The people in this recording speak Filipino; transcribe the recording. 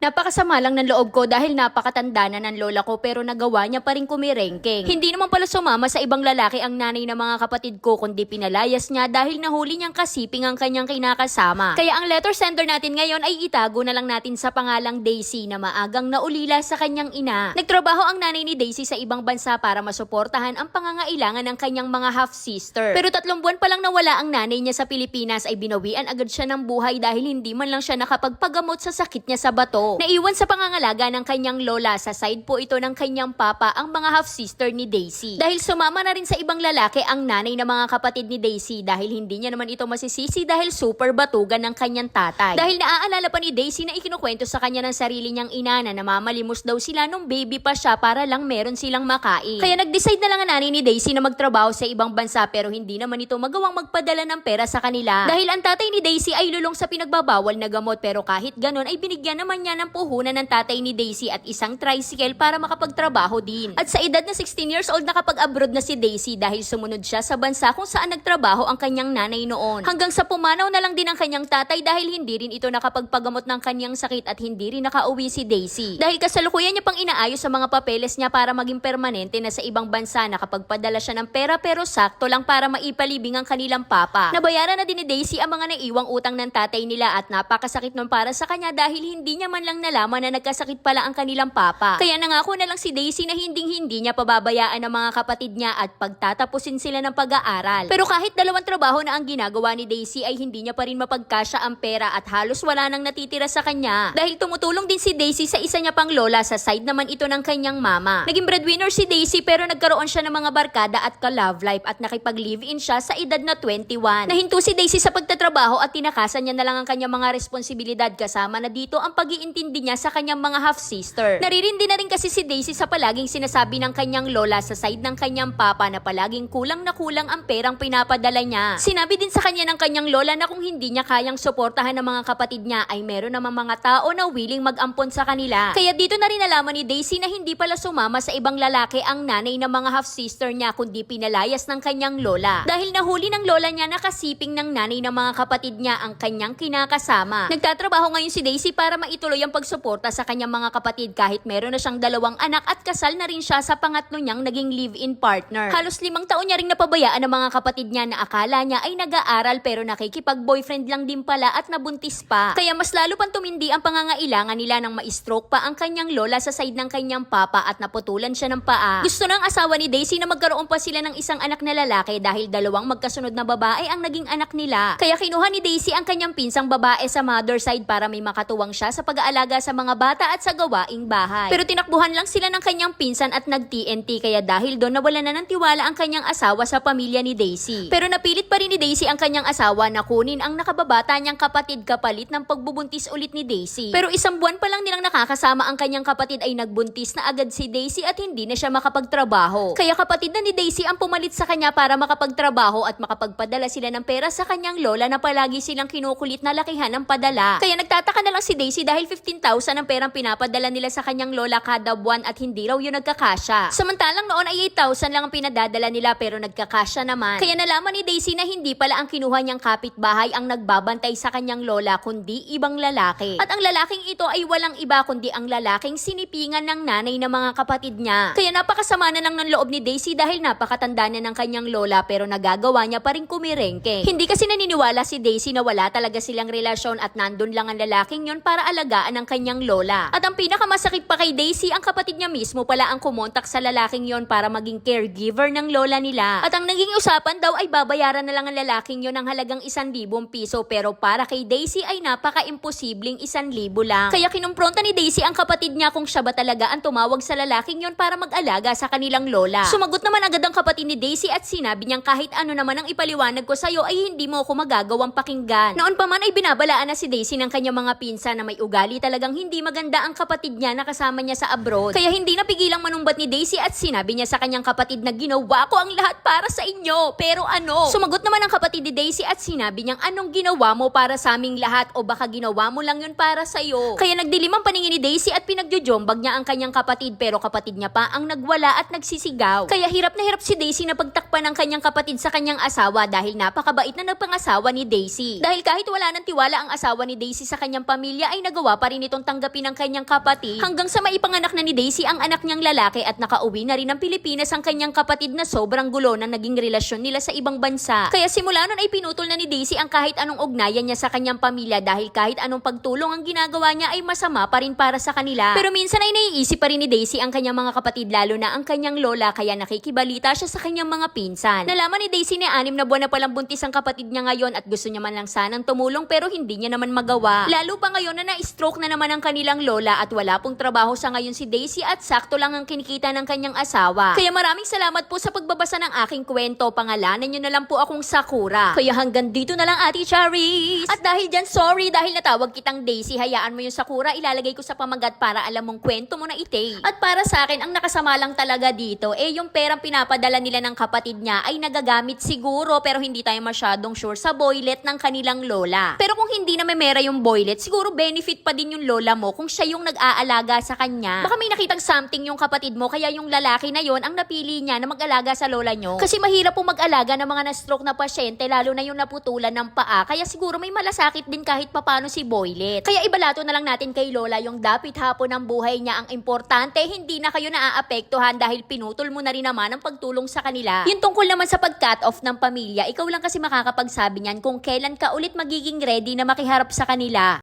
Napakasama lang ng loob ko dahil napakatanda na ng lola ko pero nagawa niya pa rin kumirengking. Hindi naman pala sumama sa ibang lalaki ang nanay ng mga kapatid ko kundi pinalayas niya dahil nahuli niyang kasiping ang kanyang kinakasama. Kaya ang letter sender natin ngayon ay itago na lang natin sa pangalang Daisy na maagang naulila sa kanyang ina. Nagtrabaho ang nanay ni Daisy sa ibang bansa para masuportahan ang pangangailangan ng kanyang mga half-sister. Pero tatlong buwan pa lang nawala ang nanay niya sa Pilipinas ay binawian agad siya ng buhay dahil hindi man lang siya nakapagpagamot sa sakit niya sa bato. Naiwan sa pangangalaga ng kanyang lola sa side po ito ng kanyang papa ang mga half-sister ni Daisy. Dahil sumama na rin sa ibang lalaki ang nanay ng mga kapatid ni Daisy dahil hindi niya naman ito masisisi dahil super batugan ng kanyang tatay. Dahil naaalala pa ni Daisy na ikinukwento sa kanya ng sarili niyang ina na namamalimos daw sila nung baby pa siya para lang meron silang makain. Kaya nag-decide na lang ang nanay ni Daisy na magtrabaho sa ibang bansa pero hindi naman ito magawang magpadala ng pera sa kanila. Dahil ang tatay ni Daisy ay lulong sa pinagbabawal na gamot pero kahit ganon ay binigyan naman niya ng puhunan ng tatay ni Daisy at isang tricycle para makapagtrabaho din. At sa edad na 16 years old nakapag-abroad na si Daisy dahil sumunod siya sa bansa kung saan nagtrabaho ang kanyang nanay noon. Hanggang sa pumanaw na lang din ang kanyang tatay dahil hindi rin ito nakapagpagamot ng kanyang sakit at hindi rin nakauwi si Daisy. Dahil kasalukuyan niya pang inaayos sa mga papeles niya para maging permanente na sa ibang bansa nakapagpadala siya ng pera pero sakto lang para maipalibing ang kanilang papa. Nabayaran na din ni Daisy ang mga naiwang utang ng tatay nila at napakasakit nun para sa kanya dahil hindi niya man lang nalaman na nagkasakit pala ang kanilang papa. Kaya nangako na lang si Daisy na hinding-hindi niya pababayaan ang mga kapatid niya at pagtatapusin sila ng pag-aaral. Pero kahit dalawang trabaho na ang ginagawa ni Daisy ay hindi niya pa rin mapagkasya ang pera at halos wala nang natitira sa kanya. Dahil tumutulong din si Daisy sa isa niya pang lola sa side naman ito ng kanyang mama. Naging breadwinner si Daisy pero nagkaroon siya ng mga barkada at ka-love life at nakipag-live-in siya sa edad na 21. Nahinto si Daisy sa pagtatrabaho at tinakasan niya na lang ang kanyang mga responsibilidad kasama na dito ang pag-iintindi niya sa kanyang mga half-sister. Naririndi na rin kasi si Daisy sa palaging sinasabi ng kanyang lola sa side ng kanyang papa na palaging kulang na kulang ang perang pinapadala niya. Sinabi din sa kanya ng kanyang lola na kung hindi niya kayang suportahan ng mga kapatid niya ay meron namang mga tao na willing mag-ampon sa kanila. Kaya dito na rin nalaman ni Daisy na hindi pala sumama sa ibang lalaki ang nanay ng mga half-sister niya kundi pinalayas ng kanyang lola. Dahil nahuli ng lola niya na kasiping ng nanay ng mga kapatid niya ang kanyang kinakasama. Nagtatrabaho ngayon si Daisy para maituloy ang pagsuporta sa kanyang mga kapatid kahit meron na siyang dalawang anak at kasal na rin siya sa pangatlo niyang naging live-in partner. Halos limang taon niya ring napabayaan ng mga kapatid niya na akala niya ay nag-aaral pero nakikipag-boyfriend lang din pala at nabuntis pa. Kaya mas lalo pang tumindi ang pangangailangan nila ng ma-stroke pa ang kanyang lola sa side ng kanyang papa at naputulan siya ng paa. Gusto ng asawa ni Daisy na magkaroon pa sila ng isang anak na lalaki dahil dalawang magkasunod na babae ang naging anak nila. Kaya kinuha ni Daisy ang kanyang pinsang babae sa mother side para may makatuwang siya sa pag-aalaga sa mga bata at sa gawaing bahay. Pero tinakbuhan lang sila ng kanyang pinsan at nag-TNT kaya dahil doon nawala na ng tiwala ang kanyang asawa sa pamilya ni Daisy. Pero napilit pa rin ni Daisy ang kanyang asawa na kunin ang nakababata niyang kapatid kapalit ng pagbubuntis ulit ni Daisy. Pero isang buwan pa lang nilang nakakasama ang kanyang kapatid ay nagbuntis na agad si Daisy at hindi na siya makapagtrabaho. Kaya kapatid na ni Daisy ang pumalit sa kanya para makapagtrabaho at makapagpadala sila ng pera sa kanyang lola na palagi silang kinukulit na lakihan ng padala. Kaya nagtataka na lang si Daisy dahil 15,000 ang perang pinapadala nila sa kanyang lola kada buwan at hindi raw yun nagkakasya. Samantalang noon ay 8,000 lang ang pinadadala nila pero nagkakasya naman. Kaya nalaman ni Daisy na hindi pala ang kinuha niyang kapitbahay ang nagbabantay sa kanyang lola kundi ibang lalaki. At ang lalaking ito ay walang iba kundi ang lalaking sinipingan ng nanay ng mga kapatid niya. Kaya napakasama na lang ng loob ni Daisy dahil napakatanda na ng kanyang lola pero nagagawa niya pa rin kumirengke. Hindi kasi naniniwala si Daisy na wala talaga silang relasyon at nandun lang ang lalaking yon para alagaan ang kanyang lola. At ang pinakamasakit pa kay Daisy, ang kapatid niya mismo pala ang kumontak sa lalaking yon para maging caregiver ng lola nila. At ang naging usapan daw ay babayaran na lang ang lalaking yon ng halagang isan libong piso pero para kay Daisy ay napaka-imposibleng isan libo lang. Kaya kinumpronta ni Daisy ang kapatid niya kung siya ba talaga ang tumawag sa lalaking yon para mag-alaga sa kanilang lola. Sumagot naman agad ang kapatid ni Daisy at sinabi niyang kahit ano naman ang ipaliwanag ko sa'yo ay hindi mo ako magagawang pakinggan. Noon pa man ay binabalaan na si Daisy ng kanyang mga pinsa na may ugali talagang hindi maganda ang kapatid niya na kasama niya sa abroad. Kaya hindi napigilang manumbat ni Daisy at sinabi niya sa kanyang kapatid na ginawa ko ang lahat para sa inyo. Pero ano? Sumagot naman ang kapatid ni Daisy at sinabi niyang anong ginawa mo para sa aming lahat o baka ginawa mo lang yun para sa'yo. Kaya nagdilim ang paningin ni Daisy at pinagjojombag niya ang kanyang kapatid pero kapatid niya pa ang nagwala at nagsisigaw. Kaya hirap na hirap si Daisy na pagtakpan ng kanyang kapatid sa kanyang asawa dahil napakabait na nagpangasawa ni Daisy. Dahil kahit wala ng tiwala ang asawa ni Daisy sa kanyang pamilya ay nagawa pa pa rin itong tanggapin ng kanyang kapatid hanggang sa maipanganak na ni Daisy ang anak niyang lalaki at nakauwi na rin ng Pilipinas ang kanyang kapatid na sobrang gulo na naging relasyon nila sa ibang bansa. Kaya simula nun ay pinutol na ni Daisy ang kahit anong ugnayan niya sa kanyang pamilya dahil kahit anong pagtulong ang ginagawa niya ay masama pa rin para sa kanila. Pero minsan ay naiisip pa rin ni Daisy ang kanyang mga kapatid lalo na ang kanyang lola kaya nakikibalita siya sa kanyang mga pinsan. Nalaman ni Daisy na anim na buwan na palang buntis ang kapatid niya ngayon at gusto niya man lang sanang tumulong pero hindi niya naman magawa. Lalo pa ngayon na na-stroke na naman ang kanilang lola at wala pong trabaho sa ngayon si Daisy at sakto lang ang kinikita ng kanyang asawa. Kaya maraming salamat po sa pagbabasa ng aking kwento. Pangalanan niyo na lang po akong Sakura. Kaya hanggang dito na lang Ate Charis. At dahil dyan, sorry dahil natawag kitang Daisy, hayaan mo yung Sakura, ilalagay ko sa pamagat para alam mong kwento mo na ite. At para sa akin, ang nakasama lang talaga dito, eh yung perang pinapadala nila ng kapatid niya ay nagagamit siguro pero hindi tayo masyadong sure sa boylet ng kanilang lola. Pero kung hindi na may mera yung boylet, siguro benefit pa din yung lola mo kung siya yung nag-aalaga sa kanya. Baka may nakitang something yung kapatid mo kaya yung lalaki na yon ang napili niya na mag-alaga sa lola nyo. Kasi mahirap po mag-alaga ng mga na-stroke na pasyente lalo na yung naputulan ng paa kaya siguro may malasakit din kahit papano si boylet. Kaya ibalato na lang natin kay lola yung dapit hapon ng buhay niya ang importante hindi na kayo naaapektuhan dahil pinutol mo na rin naman ang pagtulong sa kanila. Yung tungkol naman sa pag-cut off ng pamilya, ikaw lang kasi makakapagsabi niyan kung kailan ka ulit magiging ready na makiharap sa kanila.